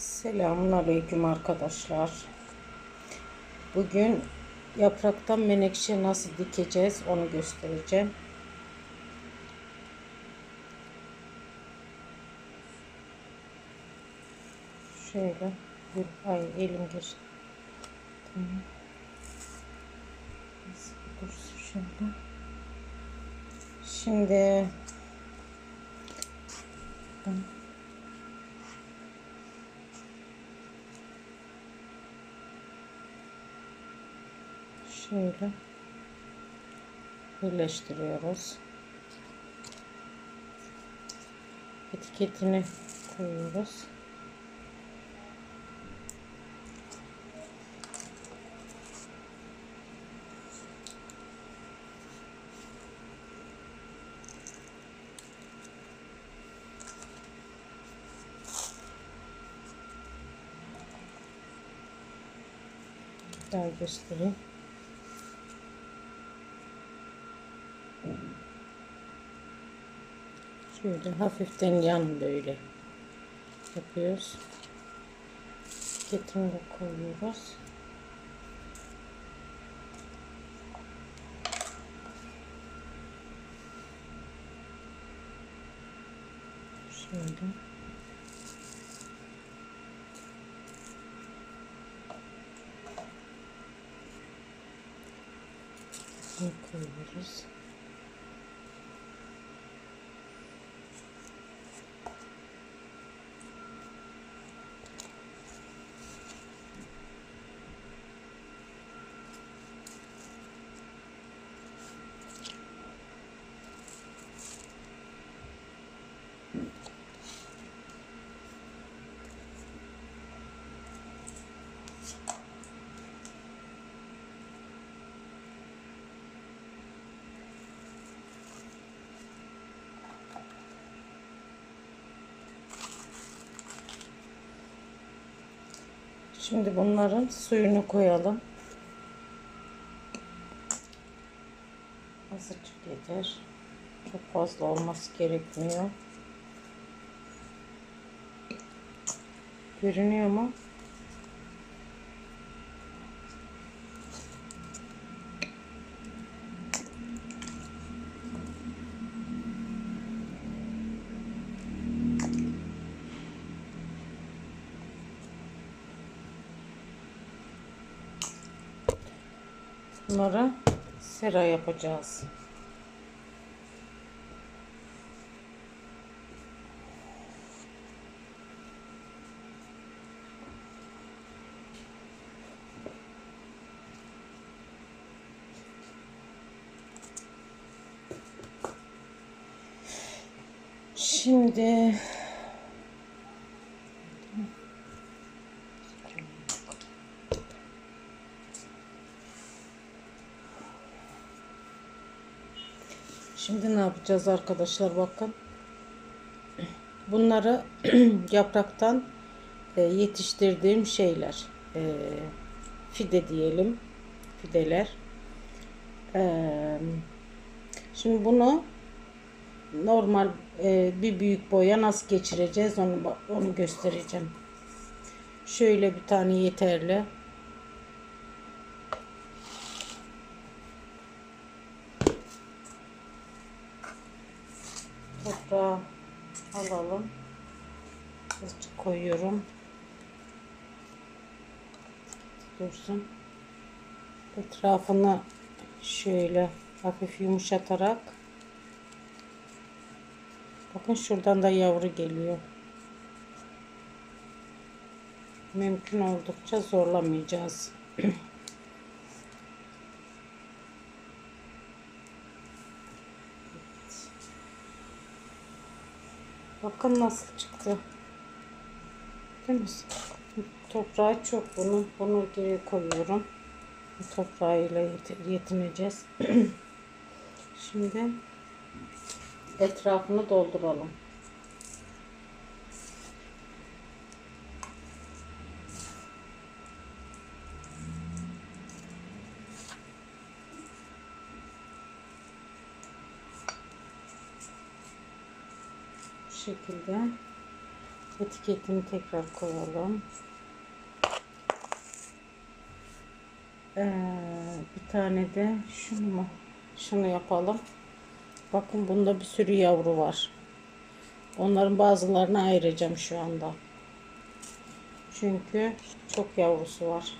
Selamun Aleyküm arkadaşlar. Bugün yapraktan menekşe nasıl dikeceğiz onu göstereceğim. Şöyle bir ay elim geçti. Tamam. Şimdi şöyle birleştiriyoruz. Etiketini koyuyoruz. Daha göstereyim. Şöyle hafiften yan böyle yapıyoruz. Etiketini de koyuyoruz. Şöyle. Koyuyoruz. Şimdi bunların suyunu koyalım. Azıcık yeter. Çok fazla olması gerekmiyor. Görünüyor mu? Bunları sera yapacağız. Şimdi Şimdi ne yapacağız arkadaşlar bakın. Bunları yapraktan e, yetiştirdiğim şeyler. E, fide diyelim. Fideler. E, şimdi bunu normal bir büyük boya nasıl geçireceğiz onu onu göstereceğim. Şöyle bir tane yeterli. Toprağı alalım. Azıcık koyuyorum. Dursun. Etrafını şöyle hafif yumuşatarak bakın şuradan da yavru geliyor. Mümkün oldukça zorlamayacağız. Bakın nasıl çıktı. Değil mi? Toprağı çok bunu. Bunu geri koyuyorum. Toprağıyla yetineceğiz. Şimdi etrafını dolduralım. Şekilde Etiketini tekrar koyalım. Ee, bir tane de şunu mu? Şunu yapalım. Bakın bunda bir sürü yavru var. Onların bazılarını ayıracağım şu anda. Çünkü çok yavrusu var.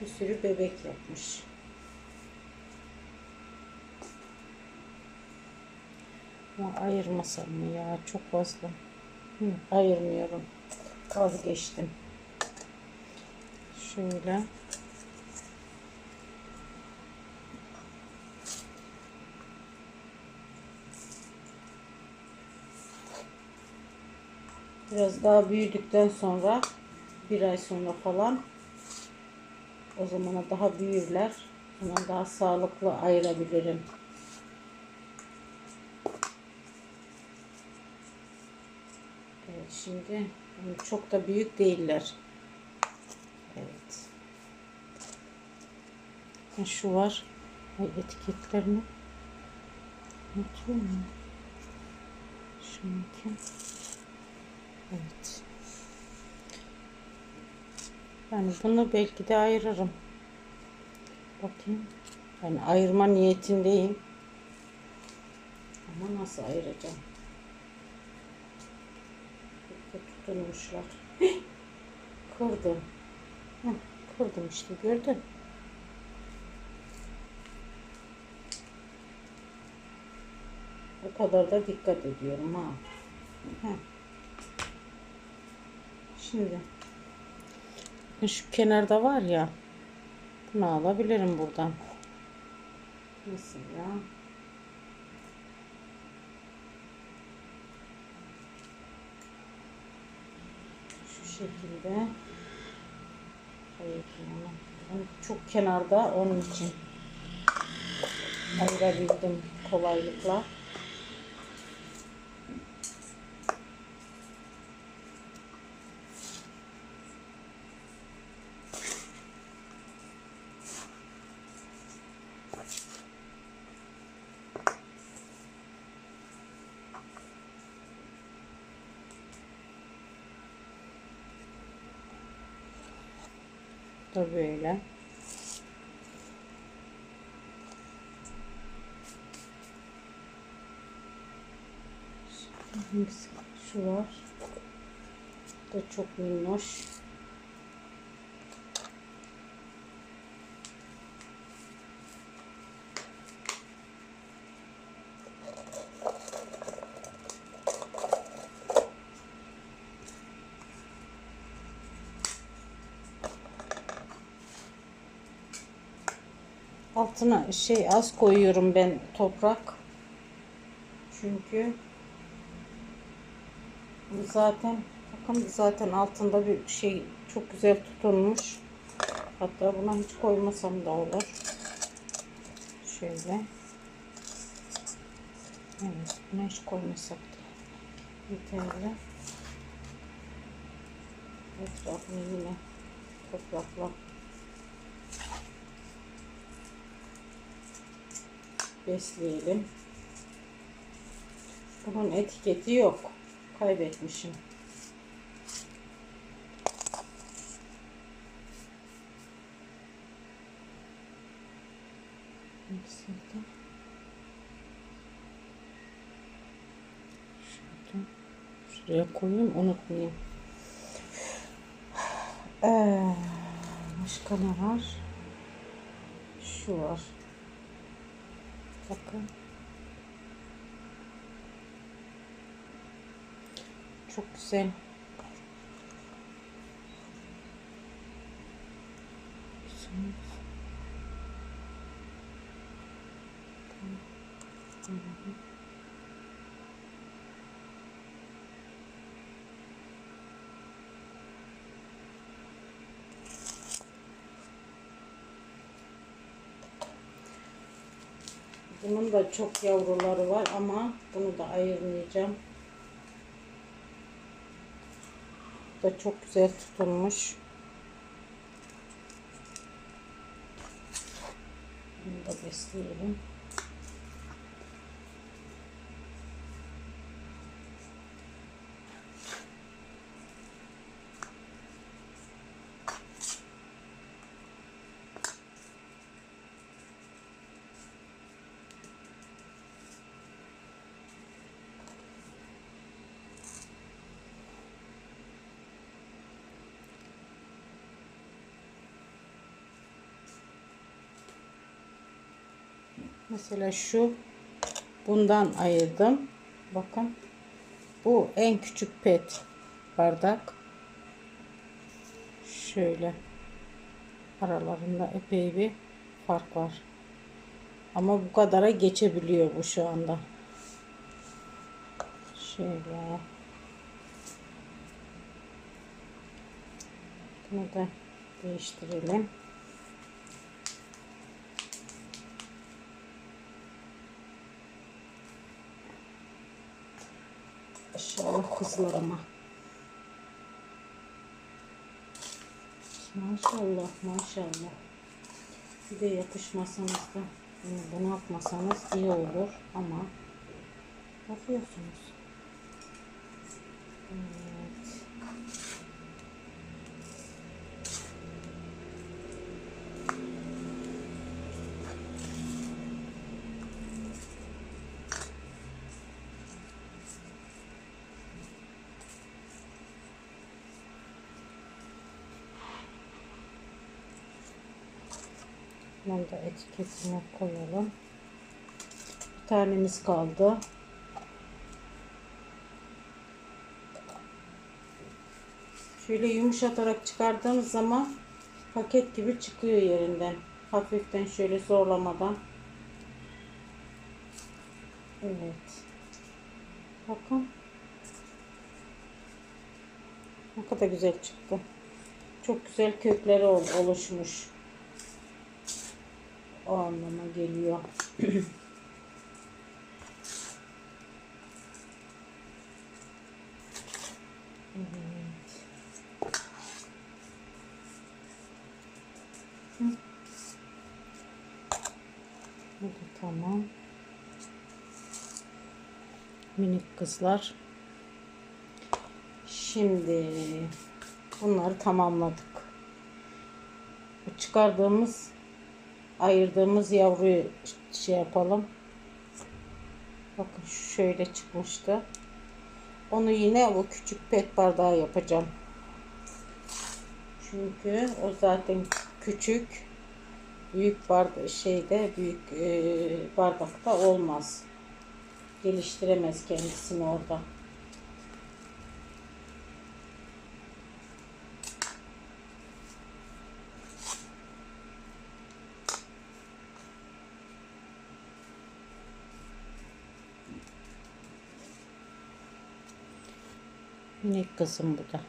Bir sürü bebek yapmış. Ama ayırmasam mı ya? Çok fazla. Hı, ayırmıyorum. Vazgeçtim. Şöyle. Biraz daha büyüdükten sonra bir ay sonra falan o zamana daha büyürler. O zaman daha sağlıklı ayırabilirim. Evet şimdi çok da büyük değiller. Evet. Şu var. Ay, etiketlerini unutuyorum. Şununki. Evet. Yani bunu belki de ayırırım. Bakayım. Yani ayırma niyetindeyim. Ama nasıl ayıracağım? Tutulmuşlar. Kırdım. Heh, kırdım işte gördün. O kadar da dikkat ediyorum ha. Heh. Şimdi şu kenarda var ya bunu alabilirim buradan. Nasıl ya? Şu şekilde. Yani yani çok kenarda onun için ayırabildim kolaylıkla. Da böyle. Hangisi? Şu var. Da çok minnoş. Altına şey az koyuyorum ben toprak. Çünkü zaten bakın zaten altında bir şey çok güzel tutunmuş. Hatta buna hiç koymasam da olur. Şöyle. Evet, buna hiç koymasak da yeterli. Etrafını yine toprakla besleyelim. Bunun etiketi yok. Kaybetmişim. Şurada. Şurada. Şuraya koyayım unutmayayım. Ee, başka ne var? Şu var. Bakın. Çok güzel. Bunun da çok yavruları var ama bunu da ayırmayacağım. Bu da çok güzel tutulmuş. Bunu da besleyelim. Mesela şu bundan ayırdım. Bakın. Bu en küçük pet bardak. Şöyle aralarında epey bir fark var. Ama bu kadara geçebiliyor bu şu anda. Şöyle. Bunu da değiştirelim. İnşallah kızlarıma. Maşallah maşallah. Bir de yapışmasanız da yani bunu atmasanız iyi olur ama yapıyorsunuz. Evet. Bunu da etiketine koyalım. Bir tanemiz kaldı. Şöyle yumuşatarak çıkardığımız zaman paket gibi çıkıyor yerinden. Hafiften şöyle zorlamadan. Evet. Bakın. Ne kadar güzel çıktı. Çok güzel kökleri ol- oluşmuş. O anlama geliyor. evet. Bu da tamam. Minik kızlar. Şimdi bunları tamamladık. Çıkardığımız ayırdığımız yavruyu şey yapalım. Bakın şöyle çıkmıştı. Onu yine o küçük pet bardağı yapacağım. Çünkü o zaten küçük büyük bardak şeyde büyük e, bardakta olmaz. Geliştiremez kendisini orada. Minik kızım bu da.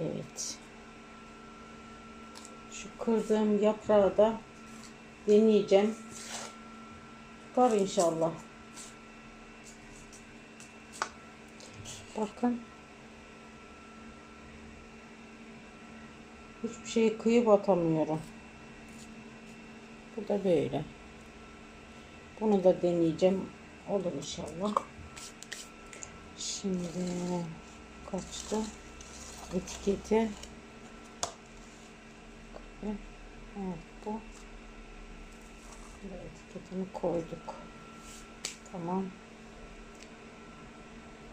Evet. Şu kırdığım yaprağı da deneyeceğim. Var inşallah. Bakın. Hiçbir şey kıyıp atamıyorum. Bu da böyle. Bunu da deneyeceğim. Olur inşallah. Şimdi kaçtı? Etiketi. Evet bu. Etiketini koyduk. Tamam.